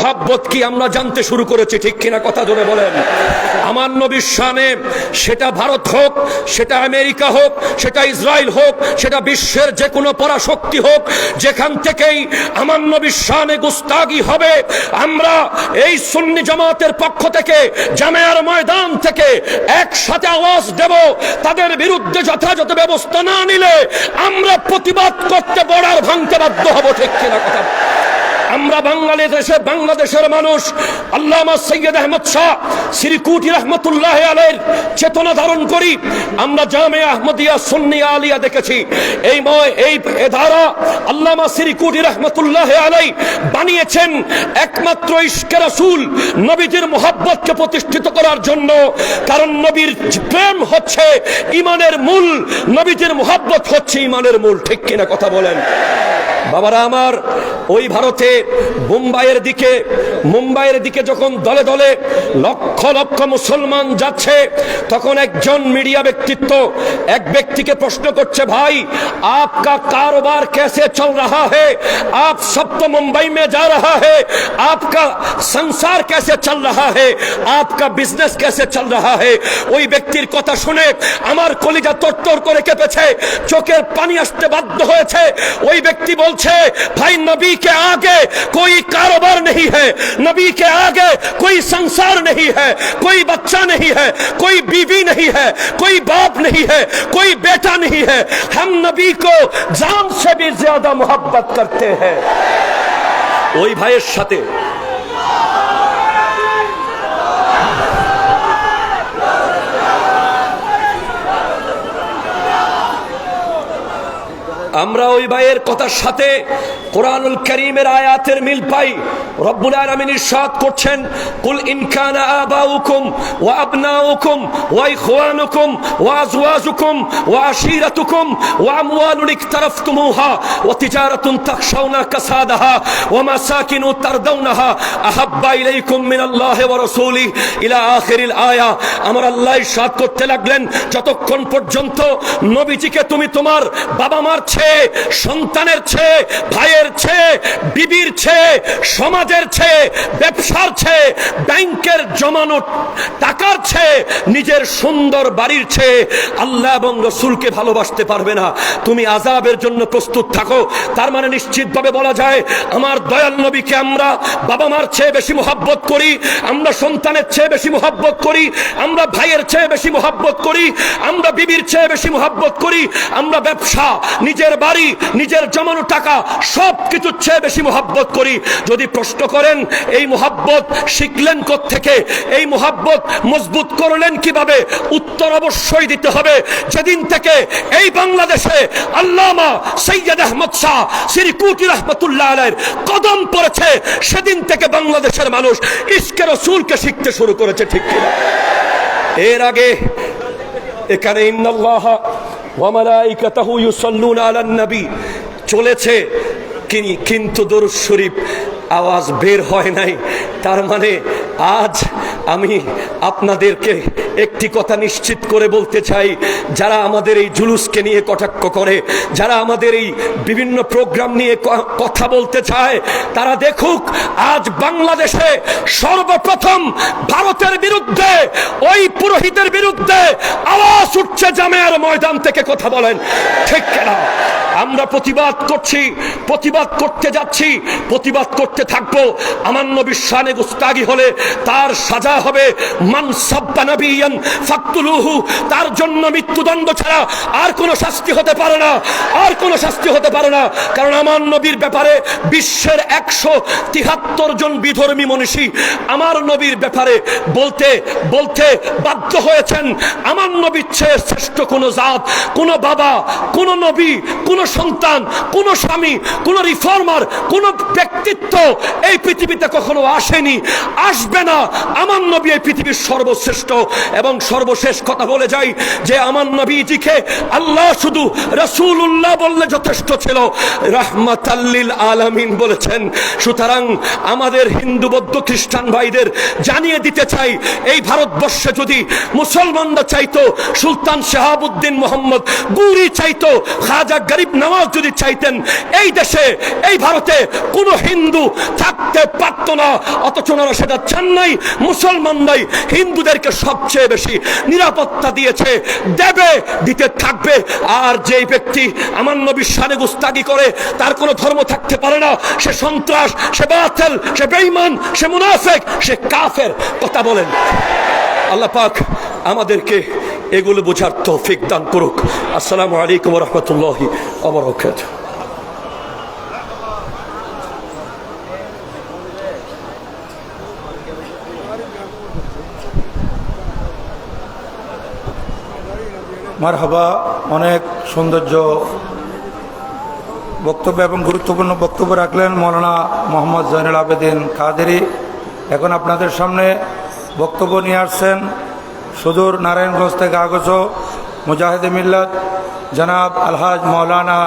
মহাব্বত কি আমরা জানতে শুরু করেছি? ঠিক কিনা কথা ধরে বলেন। আমার নবীর শানে সেটা ভারত হোক, সেটা আমেরিকা হোক, সেটা ইসরায়েল হোক, সেটা বিশ্বের যে কোনো পরাশক্তি হোক, যেখান থেকেই আমার নবীর শানে গুস্তাগি হবে, আমরা এই সুন্নি জামাতের পক্ষ থেকে, জামেয়ার ময়দান থেকে একসাথে আওয়াজ দেব। তাদের বিরুদ্ধে যথাযথ ব্যবস্থা না নিলে আমরা প্রতিবাদ করতে বড়ার ভাঙতে বাধ্য হব। ঠিক কিনা কথা আমরা বাংলাদেশে বাংলাদেশের মানুষ, আল্লামা সৈয়দ আহমদ শাহ শ্রীকুটি রহমতুল্লাহ আলের চেতনা ধারণ করি, আমরা জামে আহমদিয়া সুন্নিয়া আলিয়া দেখেছি। এই ময়, এই ধারা আল্লামা শ্রীকুটি রহমতুল্লাহ আলাই বানিয়েছেন একমাত্র ইশকে রাসূল নবীজির মোহাব্বতকে প্রতিষ্ঠিত করার জন্য। কারণ নবীর প্রেম হচ্ছে ইমানের মূল, নবীজির মোহাব্বত হচ্ছে ইমানের মূল। ঠিক কিনা কথা বলেন? বাবারা আমার, ওই ভারতে মুম্বাইয়ের দিকে মুম্বাইয়ের দিকে যখন দলে দলে লক্ষ লক্ষ মুসলমান যাচ্ছে, তখন একজন মিডিয়া ব্যক্তিত্ব এক ব্যক্তিকে প্রশ্ন করছে, ভাই, আপকা কারোবার কেসে চল রাহা হে? আপ সব তো মুম্বাই মে যা রাহা হে? আপকা সংসার কেসে চল রাহা হে? আপকা বিজনেস কেসে চল রাহা হে? ওই ব্যক্তির কথা শুনে আমার কলিজা তরতর করে কেঁপেছে, চোখের পানি আসতে বাধ্য হয়েছে। ওই ব্যক্তি বল বলছে ভাই নবী के आगे कोई कारोबार नहीं है नबी के आगे कोई संसार नहीं है कोई बच्चा नहीं है कोई बीवी नहीं है कोई बाप नहीं है कोई बेटा नहीं है हम नबी को जान से भी ज्यादा मोहब्बत करते हैं ওই ভাইয়ের সাথে আমরা ওই ভাইয়ের কথার সাথে কোরআনুল করিমের আয়াতের মিল পাই রব্বুল আলামিন ইরশাদ করছেন, কুল ইন কানা আবাউকুম ওয়া আবনাউকুম ওয়া ইখওয়ানুকুম ওয়া আজওয়াজুকুম ওয়া আশীরাতুকুম ওয়া আমওয়ালুন ইকতারাফতুমুহা ওয়া তিজারাতুন তাখশাউনা কাসাদাহা ওয়া মাসাকিনু তারদাউনাহা আহাব্বা ইলাইকুম মিনাল্লাহি ওয়া রাসূলিহি ইলা আখিরিল আয়া। আমার আল্লাহ ইরশাদ করতে লাগলেন, যতক্ষণ পর্যন্ত নবীজিকে তুমি তোমার বাবা মার চেয়ে, সন্তানের চেয়ে, ভাইয়ের চেয়ে বিবির চেয়ে সমাজের চেয়ে, ব্যবসার চেয়ে, ব্যাংকের জমানো টাকার চেয়ে, নিজের সুন্দর বাড়ির চেয়ে আল্লাহ এবং রসুলকে ভালোবাসতে পারবে না। তুমি আজাবের জন্য প্রস্তুত থাকো। তার মানে নিশ্চিতভাবে বলা যায়, আমার দয়াল নবীকে আমরা বাবা মার চেয়ে বেশি মোহাব্বত করি, আমরা সন্তানের চেয়ে বেশি মোহাব্বত করি, আমরা ভাইয়ের চেয়ে বেশি মোহাব্বত করি, আমরা বিবির চেয়ে বেশি মোহাব্বত করি, আমরা ব্যবসা, নিজের বাড়ি, নিজের জমানো টাকা সব কিছুর চেয়ে বেশি মোহাব্বত করি। যদি প্রশ্ন করেন, এই মোহাব্বত শিখলেন থেকে এই মোহাব্বত মজবুত করলেন কীভাবে? উত্তর অবশ্যই দিতে হবে। যেদিন থেকে এই বাংলাদেশে আল্লামা সৈয়দ আহমদ শাহ শ্রী কুটি রহমতুল্লাহ আলের কদম পড়েছে, সেদিন থেকে বাংলাদেশের মানুষ ইস্কে রসুলকে শিখতে শুরু করেছে, ঠিক এর আগে এখানে ইন্নাল্লাহ চলেছে। কিন্তু দরুদ শরীফ আওয়াজ বের হয় নাই। তার মানে আজ আমি আপনাদেরকে একটি কথা নিশ্চিত করে বলতে চাই। যারা আমাদের এই জুলুসকে নিয়ে কটাক্ষ করে, যারা আমাদের এই বিভিন্ন প্রোগ্রাম নিয়ে কথা বলতে চায়, তারা দেখুক আজ বাংলাদেশে সর্বপ্রথম ভারতের বিরুদ্ধে, ওই পুরোহিতের বিরুদ্ধে আওয়াজ উঠছে জামেয়ার ময়দান থেকে কথা বলেন। ঠিক কেনা? আমরা প্রতিবাদ করছি, প্রতিবাদ করতে যাচ্ছি, প্রতিবাদ করতে থাকব। আমার নবীর শানে গুস্তাগি হলে তার সাজা হবে। মান তার জন্য মৃত্যুদণ্ড ছাড়া আর কোনো শাস্তি হতে পারে না, আর কোনো শাস্তি হতে পারে না। কারণ আমার নবীর ব্যাপারে বিশ্বের একশো তিহাত্তর জন বিধর্মী মনীষী আমার নবীর ব্যাপারে বলতে বলতে বাধ্য হয়েছেন। আমার নবীর চেয়ে শ্রেষ্ঠ কোনো জাত, কোনো বাবা, কোনো নবী, কোনো সন্তান, কোনো স্বামী, কোনো রিফর্মার কোনো ব্যক্তিত্ব এই পৃথিবীতে কখনো আসেনি, আসবে না। আমার নবী এই পৃথিবীর সর্বশ্রেষ্ঠ। এবং সর্বশেষ কথা বলে যাই যে আমার নবীজিকে আল্লাহ শুধু রসুল্লাহ বললে যথেষ্ট ছিল। রাহমাতাল্লিল আলামিন বলেছেন, সুতরাং আমাদের হিন্দু, বৌদ্ধ, খ্রিস্টান ভাইদের জানিয়ে দিতে চাই, এই ভারতবর্ষে যদি মুসলমানরা চাইতো সুলতান শাহাবুদ্দিন মোহাম্মদ গুরি চাইতো খাজা গরিব নওয়াজ যদি চাইতেন, এই দেশে, এই ভারতে কোনো হিন্দু থাকতে পারত না। অথচ ওনারা সেটা চান নাই। মুসলমানরাই হিন্দুদেরকে সবচেয়ে বেশি নিরাপত্তা দিয়েছে, দেবে, দিতে থাকবে। আর যেই ব্যক্তি আমার নবীর সানে গুস্তাগি করে, তার কোনো ধর্ম থাকতে পারে না। সে সন্ত্রাস, সে বাতিল, সে বেঈমান, সে মুনাফেক, সে কাফের, কথা বলেন। আল্লাহ পাক আমাদেরকে এগুলো বোঝার তৌফিক দান করুক। আসসালামু আলাইকুম রহমতুল্লাহি অবরকাত মারহাবা, অনেক সৌন্দর্য বক্তব্য এবং গুরুত্বপূর্ণ বক্তব্য রাখলেন মৌলানা মোহাম্মদ জয়নুল আবেদিন কাদেরি। এখন আপনাদের সামনে বক্তব্য নিয়ে আসছেন সুদূর নারায়ণগঞ্জ থেকে আগত মুজাহিদ মিল্লত জনাব আলহাজ মৌলানা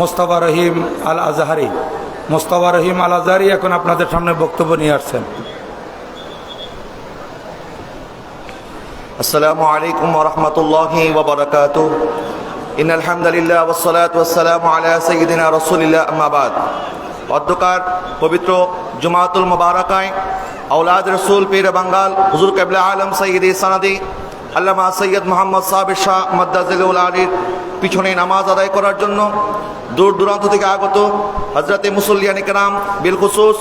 মোস্তফা রহিম আল আজহারি মোস্তফা রহিম আল আজহারি এখন আপনাদের সামনে বক্তব্য নিয়ে আসছেন। আসসালামু আলাইকুম রহমতুল্লাহ ওবরাকাত ইন আলহামদুলিল্লাহ ওসলাত ওসালাম আলা সঈদিনা রসুলিল্লাহ আহমাবাদ অধ্যকার পবিত্র জুমাতুল মুবারকায় আওলাদ রসুল পীর বাঙ্গাল, হুজুর কেবলা আলম সৈয়দ সানাদি আল্লামা সৈয়দ মোহাম্মদ সাবির শাহ মদ্দাজিল আলীর পিছনে নামাজ আদায় করার জন্য দূর দূরান্ত থেকে আগত হজরতে মুসল্লিয়ান বিলকুসুস বিল খুসুস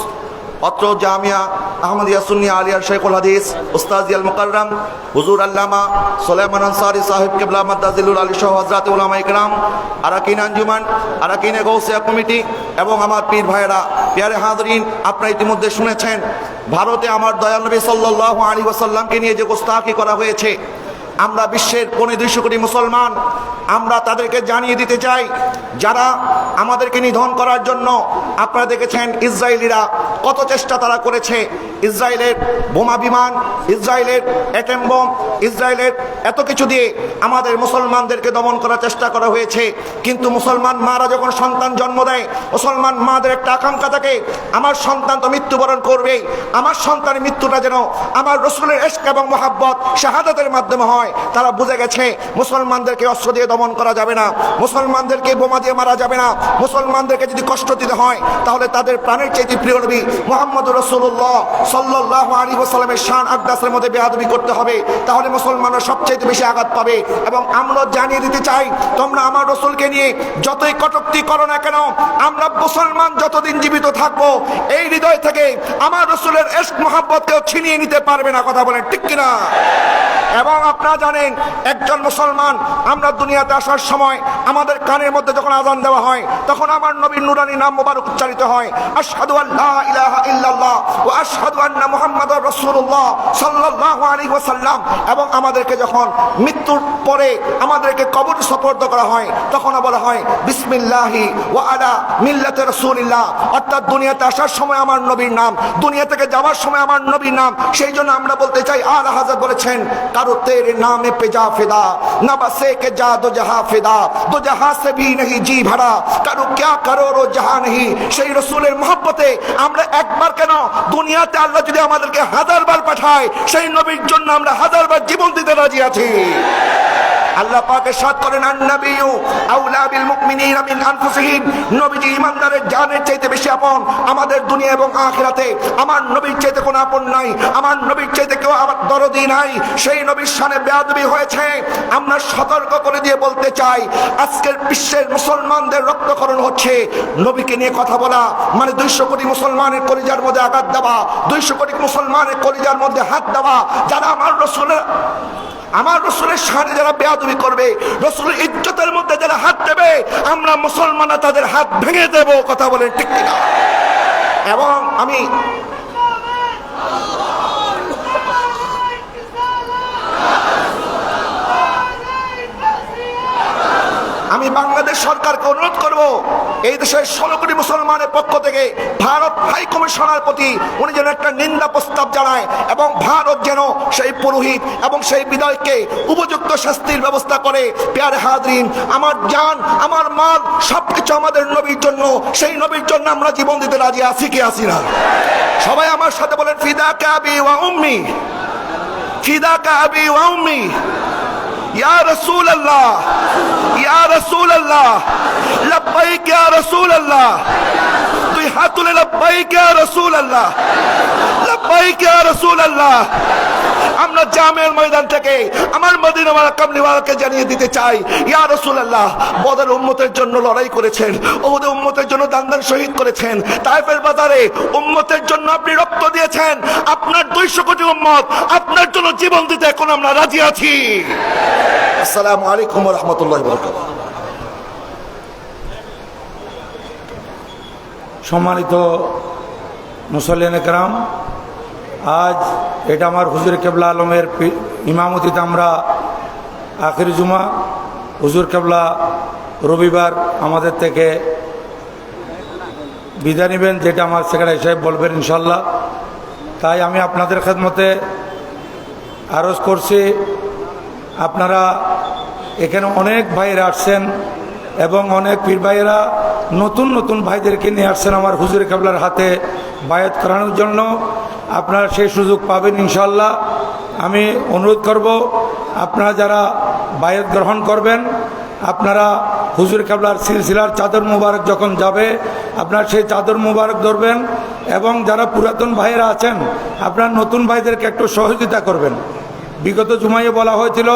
অত্র জামিয়া আহমদিয়া সুন্নিয়া আলিয়া শেখুল হাদিস উস্তাজিয়াল মুকাররম হুজুর আল্লামা সোলেমান আনসারি সাহেব কেবলা মাদ্দাজিলুল আলী সহ হজরত উলামা ইকরাম, আরাকিন আঞ্জুমান, আরাকিনে গৌসিয়া কমিটি এবং আমার পীর ভাইয়েরা, পিয়ারে হাজরিন, আপনারা ইতিমধ্যে শুনেছেন, ভারতে আমার দয়াল নবী সাল্লাল্লাহু আলী ওয়াসাল্লামকে নিয়ে যে গোস্তাকি করা হয়েছে আমরা বিশ্বের পৌনে দুইশো কোটি মুসলমান, আমরা তাদেরকে জানিয়ে দিতে চাই, যারা আমাদেরকে নিধন করার জন্য আপনারা দেখেছেন ইসরায়েলিরা কত চেষ্টা তারা করেছে। ইসরায়েলের বোমা বিমান, ইসরায়েলের অ্যাটেম বোম, ইসরায়েলের এত কিছু দিয়ে আমাদের মুসলমানদেরকে দমন করার চেষ্টা করা হয়েছে। কিন্তু মুসলমান মারা যখন সন্তান জন্ম দেয়, মুসলমান মাদের একটা আকাঙ্ক্ষা থাকে, আমার সন্তান তো মৃত্যুবরণ করবেই, আমার সন্তানের মৃত্যুটা যেন আমার রসুলের এশক এবং মোহাব্বত, শাহাদাতের মাধ্যমে হয়। তারা বুঝে গেছে মুসলমানদেরকে অস্ত্র দিয়ে দমন করা যাবে না, মুসলমানদেরকে বোমা দিয়ে মারা যাবে না। মুসলমানদেরকে যদি কষ্ট দিতে হয়, তাহলে তাদের প্রাণের চাইতে প্রিয় নবী মোহাম্মদ রসুল্লাহ সাল্লাহ আলী ওসালামের শান আকদাসের মধ্যে বেয়াদবি করতে হবে। তাহলে মুসলমানরা সবচেয়ে বেশি আঘাত পাবে এবং আমরা জানিয়ে দিতে চাই, তোমরা আমার রসুলকে নিয়ে যতই কটুক্তি করো না কেন, আমরা মুসলমান যতদিন জীবিত থাকব, এই হৃদয় থেকে আমার রসুলের এস্ক মোহাম্মদকেও ছিনিয়ে নিতে পারবে না, কথা বলেন ঠিক কিনা? এবং আপনারা জানেন, একজন মুসলমান, আমরা দুনিয়াতে আসার সময় আমাদের কানের মধ্যে যখন আজান দেওয়া হয়, তখন আমার নবীর নুরানি নাম মোবারক উচ্চারিত হয়। আশহাদু আল্লাহ ইলাহা ইল্লাল্লাহ ওয়া আশহাদু আন্না মুহাম্মাদুর রাসূলুল্লাহ সাল্লাল্লাহু আলাইহি ওয়াসাল্লাম। এবং আমাদেরকে যখন মৃত্যুর পরে আমাদেরকে কবর সুপর্দ করা হয়, তখন বলা হয়, বিসমিল্লাহি ওয়া আলা মিল্লাতে রাসূলিল্লাহ। অর্থাৎ দুনিয়াতে আসার সময় আমার নবীর নাম, দুনিয়া থেকে যাওয়ার সময় আমার নবীর নাম। সেই জন্য আমরা বলতে চাই আলা হাজার বলেছেন, কারও तेरे नाम पे जा फिदा न बसे के जा दो जहा फिदा दो जहा से भी नहीं जी भरा करो क्या करो রো জাহা নেই সেই রসুলের মহব্বতে আমরা একবার কেন দুনিয়াতে আল্লাহ যদি আমাদেরকে হাজার বার পাঠায় সেই নবীর জন্য আমরা হাজার বার জীবন দিতে রাজি আছি আল্লাহ পাকে সাত করেন আন্নাবিয়ু আউলা বিল মুমিনিনা মিন আনফুসিহিম। নবীজি ইমানদারের জানের চাইতে বেশি আপন আমাদের দুনিয়া এবং আখিরাতে। আমার নবীর চাইতে কোনো আপন নাই, আমার নবীর চাইতে কেউ আমার দরদি নাই। সেই নবীর শানে বেয়াদবি হয়েছে। আমরা সতর্ক করে দিয়ে বলতে চাই, আজকের বিশ্বের মুসলমানদের রক্তকরণ হচ্ছে। নবীকে নিয়ে কথা বলা মানে দুইশো কোটি মুসলমানের কলিজার মধ্যে আঘাত দেওয়া, দুইশো কোটি মুসলমানের কলিজার মধ্যে হাত দেওয়া, যারা আমার রসুলের আমার রসুলের সাথে যারা বেয়াদবি করবে, রসুলের ইজ্জতের মধ্যে যারা হাত দেবে, আমরা মুসলমানরা তাদের হাত ভেঙে দেব, কথা বলেন ঠিক কিনা? এবং আমি আমি বাংলাদেশ সরকারকে অনুরোধ করব, এই দেশের ষোলো কোটি মুসলমানের পক্ষ থেকে ভারত হাই কমিশনার প্রতি উনি যেন একটা নিন্দা প্রস্তাব জানায় এবং ভারত যেন সেই পুরোহিত এবং সেই বিদয়কে উপযুক্ত শাস্তির ব্যবস্থা করে। পেয়ারে হাজরিন, আমার জান, আমার মাল সবকিছু আমাদের নবীর জন্য, সেই নবীর জন্য আমরা জীবন দিতে রাজি আছি কি আছি না? সবাই আমার সাথে বলেন ফিদা কাবি ওয়া উম্মি ফিদা কাবি ওয়া উম্মি। ইয়া রসুল আল্লাহ ইয়া রসুল আল্লাহ লব্বাইক ইয়া রসুল আল্লাহ দুই হাত তুলে লাব্বাইক ইয়া রাসূলুল্লাহ লাব্বাইক ইয়া রাসূলুল্লাহ আমরা জামের ময়দান থেকে আমার মদিনা কামলিওয়ালাকে জানিয়ে দিতে চাই। ইয়া রাসূলুল্লাহ, বদর উম্মতের জন্য লড়াই করেছেন ওদের উম্মতের জন্য দান শহীদ করেছেন, তাইফের বাজারে উম্মতের জন্য আপনি রক্ত দিয়েছেন, আপনার দুইশো কোটি উম্মত, আপনার জন্য জীবন দিতে এখন আমরা রাজি আছি। আসসালামু আলাইকুম রাহমাতুল্লাহি ওয়া বারাকাতুহু। সম্মানিত মুসল্লিন একরাম আজ এটা আমার হুজুর কেবলা আলমের ইমামতিতে আমরা আখির জুমা, হুজুর কেবলা রবিবার আমাদের থেকে বিদায় নেবেন, যেটা আমার সেক্রেটারি সাহেব বলবেন ইনশাল্লাহ তাই আমি আপনাদের খেদমতে আরজ করছি, আপনারা এখানে অনেক ভাইয়েরা আসছেন এবং অনেক পীর ভাইয়েরা নতুন নতুন ভাইদেরকে নিয়ে আসছেন আমার হুজুর কেবলার হাতে, বায়াত করানোর জন্য। আপনারা সেই সুযোগ পাবেন ইনশাল্লাহ আমি অনুরোধ করব, আপনারা যারা বায়াত গ্রহণ করবেন, আপনারা হুজুর কাবলার সিলসিলার চাদর মুবারক যখন যাবে, আপনার সেই চাদর মুবারক ধরবেন এবং যারা পুরাতন ভাইয়েরা আছেন, আপনার নতুন ভাইদেরকে একটু সহযোগিতা করবেন। বিগত জুমাইয়ে বলা হয়েছিল,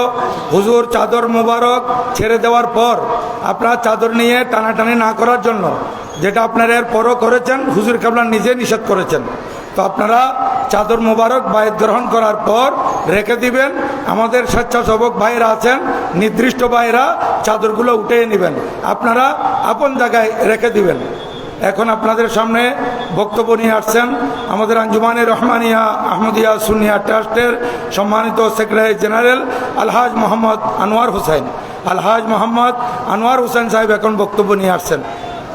হুজুর চাদর মোবারক ছেড়ে দেওয়ার পর আপনার চাদর নিয়ে টানাটানি না করার জন্য, যেটা আপনারা এর পরও করেছেন, হুজুর কাবলা নিজে নিষেধ করেছেন। তো আপনারা চাদর মোবারক বায়ত গ্রহণ করার পর রেখে দিবেন। আমাদের স্বেচ্ছাসেবক ভাইয়েরা আছেন, নির্দিষ্ট ভাইয়েরা চাদরগুলো উঠে নেবেন। আপনারা আপন জায়গায় রেখে দিবেন। এখন আপনাদের সামনে বক্তব্য নিয়ে আসছেন আমাদের আঞ্জুমানে রহমানিয়া আহমদিয়া সুনিয়া ট্রাস্টের সম্মানিত সেক্রেটারি জেনারেল আলহাজ মোহাম্মদ আনোয়ার হোসেন। আলহাজ মোহাম্মদ আনোয়ার হোসেন সাহেব এখন বক্তব্য নিয়ে আসছেন।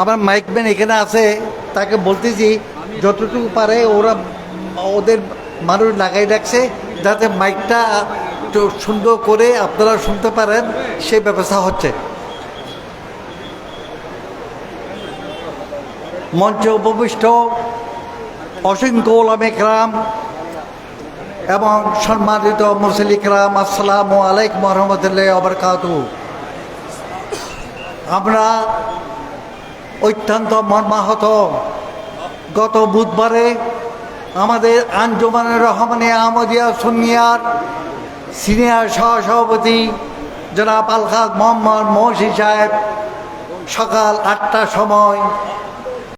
আমার মাইকম্যান এখানে আছে, তাকে বলতেছি, যতটুকু পারে ওরা ওদের মানুষ লাগাই রাখছে, যাতে মাইকটা সুন্দর করে আপনারা শুনতে পারেন, সেই ব্যবস্থা হচ্ছে। মঞ্চে উপবিষ্ট অসংখ্য ওলামেকরাম এবং সম্মানিত মুসলিকরাম আসসালামু আলাইকুম রহমতুল্লাহ আবরকাত আমরা অত্যন্ত মর্মাহত। গত বুধবারে আমাদের আঞ্জুমানের রহমানে আহমদিয়া সুনিয়ার সিনিয়র সহসভাপতি জনাব আলহাদ মোহাম্মদ মহসি সাহেব সকাল আটটার সময়